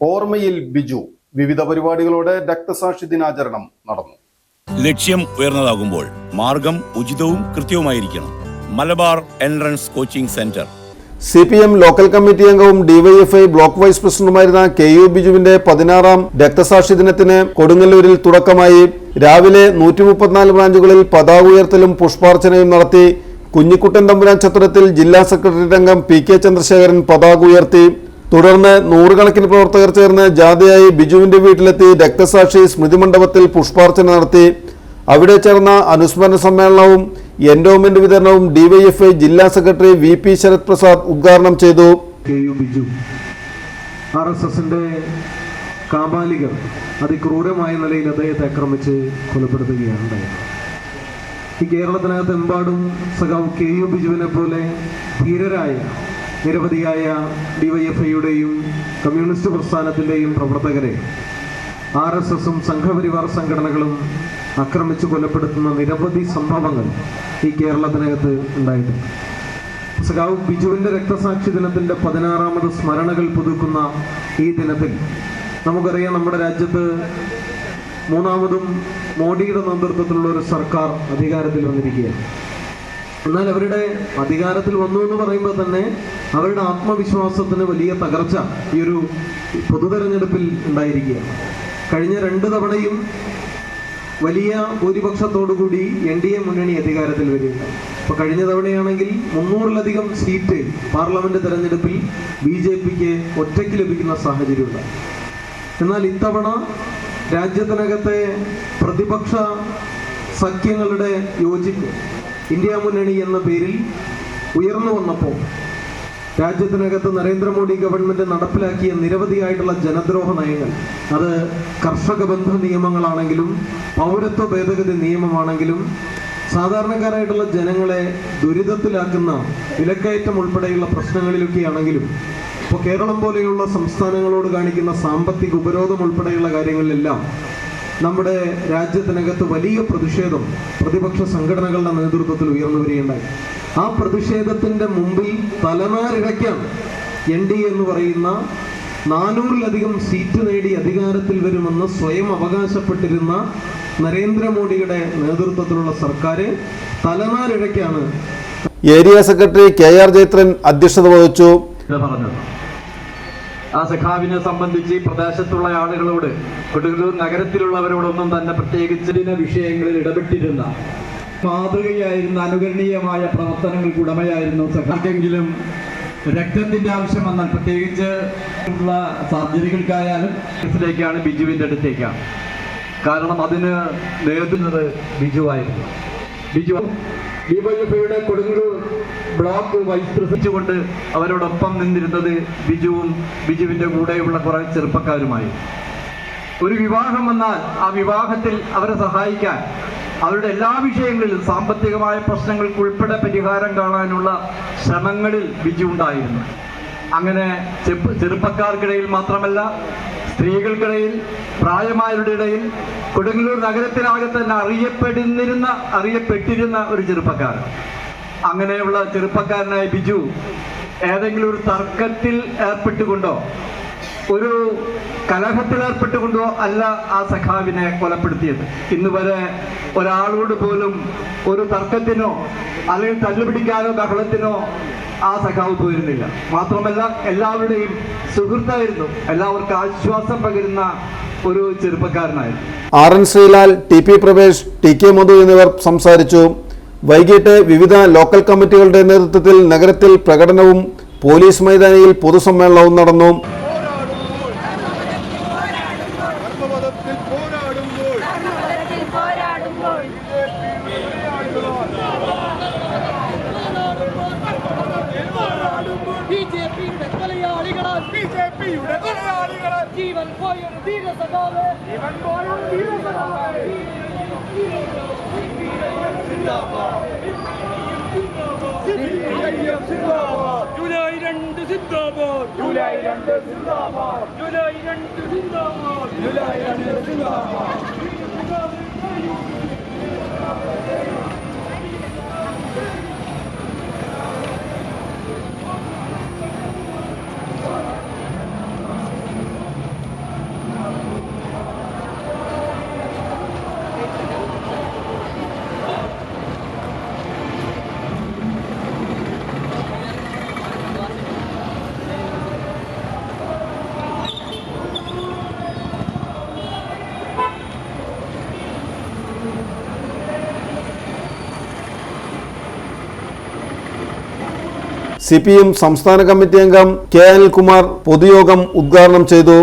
ഓർമ്മയിൽ ബിജു. വിവിധ പരിപാടികളോടെ രക്തസാക്ഷി ദിനാചരണം നടന്നു. ലക്ഷ്യം ഉയർന്നതാകുമ്പോൾ മാർഗം ഉചിതവും കൃത്യവുമായിരിക്കണം. Malabar entrance coaching centre. C P M local committee അംഗവും ഡിവൈഎഫ്ഐ ബ്ലോക്ക് വൈസ് പ്രസിഡന്റുമായിരുന്ന കെ യു ബിജുവിന്റെ പതിനാറാം രക്തസാക്ഷി ദിനത്തിന് കൊടുങ്ങല്ലൂരിൽ തുടക്കമായി. രാവിലെ നൂറ്റി മുപ്പത്തിനാല് ബ്രാഞ്ചുകളിൽ പതാക ഉയർത്തലും പുഷ്പാർച്ചനയും നടത്തി. കുഞ്ഞിക്കുട്ടൻ തമ്പുരാൻ ചത്രത്തിൽ ജില്ലാ സെക്രട്ടറി അംഗം പി കെ ചന്ദ്രശേഖരൻ പതാക ഉയർത്തി. തുടർന്ന് നൂറുകണക്കിന് പ്രവർത്തകർ ചേർന്ന് ജാഥയായി ബിജുവിന്റെ വീട്ടിലെത്തി രക്തസാക്ഷി സ്മൃതി മണ്ഡപത്തിൽ പുഷ്പാർച്ചന നടത്തി. അവിടെ ചേർന്ന അനുസ്മരണ സമ്മേളനവും എൻഡോമെന്റ് വിതരണവും ഡിവൈഎഫ്ഐ ജില്ലാ secretary V P Sarath Prasad ഉദ്ഘാടനം ചെയ്തു. ആർ അതിക്രൂരമായ നിലയിൽ അദ്ദേഹത്തെ ആക്രമിച്ച് കൊലപ്പെടുത്തുകയാണ്. ഈ കേരളത്തിനകത്ത് എമ്പാടും സഖാവ് കെ യു ബിജുവിനെ പോലെ ധീരരായ നിരവധിയായ ഡിവൈഎഫ്ഐയുടെയും കമ്മ്യൂണിസ്റ്റ് പ്രസ്ഥാനത്തിന്റെയും പ്രവർത്തകരെ ആർ എസ് എസും സംഘപരിവാർ സംഘടനകളും ആക്രമിച്ച് കൊലപ്പെടുത്തുന്ന നിരവധി സംഭവങ്ങൾ ഈ കേരളത്തിനകത്ത് ഉണ്ടായിട്ടുണ്ട്. സഖാവ് ബിജുവിന്റെ രക്തസാക്ഷി ദിനത്തിന്റെ പതിനാറാമത് സ്മരണകൾ പുതുക്കുന്ന ഈ ദിനത്തിൽ നമുക്കറിയാം നമ്മുടെ രാജ്യത്ത് മൂന്നാമതും മോഡിയുടെ നേതൃത്വത്തിലുള്ള ഒരു സർക്കാർ അധികാരത്തിൽ വന്നിരിക്കുകയാണ്. എന്നാൽ അവരുടെ അധികാരത്തിൽ വന്നു എന്ന് പറയുമ്പോൾ തന്നെ അവരുടെ ആത്മവിശ്വാസത്തിന് വലിയ തകർച്ച ഈ ഒരു പൊതു തെരഞ്ഞെടുപ്പിൽ ഉണ്ടായിരിക്കുകയാണ്. കഴിഞ്ഞ രണ്ട് തവണയും വലിയ ഭൂരിപക്ഷത്തോടുകൂടി എൻ ഡി എ മുന്നണി അധികാരത്തിൽ വരികയാണ്. അപ്പൊ കഴിഞ്ഞ തവണയാണെങ്കിൽ മുന്നൂറിലധികം സീറ്റ് പാർലമെന്റ് തെരഞ്ഞെടുപ്പിൽ ബി ജെ പിക്ക് ഒറ്റയ്ക്ക് ലഭിക്കുന്ന സാഹചര്യമുണ്ട്. എന്നാൽ ഇത്തവണ രാജ്യത്തിനകത്തെ പ്രതിപക്ഷ സഖ്യങ്ങളുടെ യോജിപ്പ് ഇന്ത്യ മുന്നണി എന്ന പേരിൽ ഉയർന്നു വന്നപ്പോൾ രാജ്യത്തിനകത്ത് നരേന്ദ്രമോദി ഗവൺമെന്റ് നടപ്പിലാക്കിയ നിരവധിയായിട്ടുള്ള ജനദ്രോഹ നയങ്ങൾ. അത് കർഷക ബന്ധ നിയമങ്ങളാണെങ്കിലും പൗരത്വ ഭേദഗതി നിയമമാണെങ്കിലും സാധാരണക്കാരായിട്ടുള്ള ജനങ്ങളെ ദുരിതത്തിലാക്കുന്ന വിലക്കയറ്റം ഉൾപ്പെടെയുള്ള പ്രശ്നങ്ങളിലൊക്കെയാണെങ്കിലും ഇപ്പോൾ കേരളം പോലെയുള്ള സംസ്ഥാനങ്ങളോട് കാണിക്കുന്ന സാമ്പത്തിക ഉപരോധം ഉൾപ്പെടെയുള്ള കാര്യങ്ങളിലെല്ലാം നമ്മുടെ രാജ്യത്തിനകത്ത് വലിയ പ്രതിഷേധം പ്രതിപക്ഷ സംഘടനകളുടെ നേതൃത്വത്തിൽ ഉയർന്നു വരികയുണ്ടായി. ആ പ്രതിഷേധത്തിന്റെ മുമ്പിൽ തലനാരിഴയ്ക്കാൻ എൻ ഡി എന്ന് പറയുന്ന നാനൂറിലധികം സീറ്റ് നേടി അധികാരത്തിൽ വരുമെന്ന് സ്വയം അവകാശപ്പെട്ടിരുന്ന നരേന്ദ്രമോദിയുടെ നേതൃത്വത്തിലുള്ള സർക്കാർ തലനാരിഴയ്ക്കാണ്. Area secretary K R Jayathran അധ്യക്ഷത വഹിച്ചു. പറഞ്ഞത്. ആ സഖാവിനെ സംബന്ധിച്ച് ഈ പ്രദേശത്തുള്ള ആളുകളോട് കൊടുങ്ങല്ലൂർ നഗരത്തിലുള്ളവരോടൊന്നും തന്നെ പ്രത്യേകിച്ച് വിഷയങ്ങളിൽ ഇടപെട്ടിരുന്ന മാതൃകയായിരുന്ന അനുകരണീയമായ പ്രവർത്തനങ്ങൾക്ക് ഉടമയായിരുന്നു സഖാക്കെങ്കിലും രക്തത്തിന്റെ ആവശ്യം വന്നാൽ പ്രത്യേകിച്ച് ഉള്ള സർജറികൾക്കായാലും ാണ് ബിജുവിന്റെ അടുത്തേക്കാണ് കാരണം അതിന് നേതുന്നത് ബിജുവായിരുന്നു. ബിജു ഡിവൈഎഫ്ഐയുടെ കൊടുങ്ങല്ലൂർ ബ്ലോക്ക് വൈസ് പ്രസിഡന്റ് കൊണ്ട് അവരോടൊപ്പം നിന്നിരുന്നത് ബിജുവും ബിജുവിന്റെ കൂടെയുള്ള കുറെ ചെറുപ്പക്കാരുമായി. ഒരു വിവാഹം വന്നാൽ ആ വിവാഹത്തിൽ അവരെ സഹായിക്കാൻ അവരുടെ എല്ലാ വിഷയങ്ങളിലും സാമ്പത്തികമായ പ്രശ്നങ്ങൾക്ക് ഉൾപ്പെടെ പരിഹാരം കാണാനുള്ള ശ്രമങ്ങളിൽ ബിജു ഉണ്ടായിരുന്നു. അങ്ങനെ ചെറുപ്പക്കാർക്കിടയിൽ മാത്രമല്ല സ്ത്രീകൾക്കിടയിൽ പ്രായമായവരുടെ ഇടയിൽ കൊടുങ്ങല്ലൂർ നഗരത്തിനാകെ തന്നെ അറിയപ്പെടുന്നിരുന്ന അറിയപ്പെട്ടിരുന്ന ഒരു ചെറുപ്പക്കാരൻ. അങ്ങനെയുള്ള ചെറുപ്പക്കാരനായ ബിജു ഏതെങ്കിലും ഒരു തർക്കത്തിൽ ഏർപ്പെട്ടുകൊണ്ടോ ഒരു കലഹത്തിൽ ഏർപ്പെട്ടുകൊണ്ടോ അല്ല ആ സഖാവിനെ കൊലപ്പെടുത്തിയത്. ഇന്ന് വരെ ഒരാളോട് പോലും ഒരു തർക്കത്തിനോ അല്ലെങ്കിൽ തല്ലുപിടിക്കാനോ ബഹളത്തിനോ ആ സഖാവ് പോയിരുന്നില്ല. മാത്രമല്ല എല്ലാവരുടെയും സുഹൃത്തായിരുന്നു. എല്ലാവർക്കും ആശ്വാസം പകരുന്ന ഒരു ചെറുപ്പക്കാരനായിരുന്നു. R N Sreelal T P Pravesh T K Madhu എന്നിവർ സംസാരിച്ചു. വൈകിട്ട് വിവിധ ലോക്കൽ കമ്മിറ്റികളുടെ നേതൃത്വത്തിൽ നഗരത്തിൽ പ്രകടനവും പോലീസ് മൈതാനിയിൽ പൊതുസമ്മേളനവും നടന്നു. കൊലയാളികളാൽ പിയുടെ കൊലയാളികളാൽ ജീവൻ പോയൊരു ധീരസഭാവ്. ജീവൻ പോയൊരു ധീരസഭാവ്. ജൂലൈ രണ്ട് സിന്ദാബാദ്. ജൂലൈ രണ്ട് സിന്ദാബാദ്. ജൂലൈ രണ്ട് സിന്ദാബാദ്. ജൂലൈ രണ്ട് സിന്ദാബാദ്. സി പി എം സംസ്ഥാന കമ്മിറ്റി അംഗം കെ അനിൽകുമാർ പൊതുയോഗം ഉദ്ഘാടനം ചെയ്തു.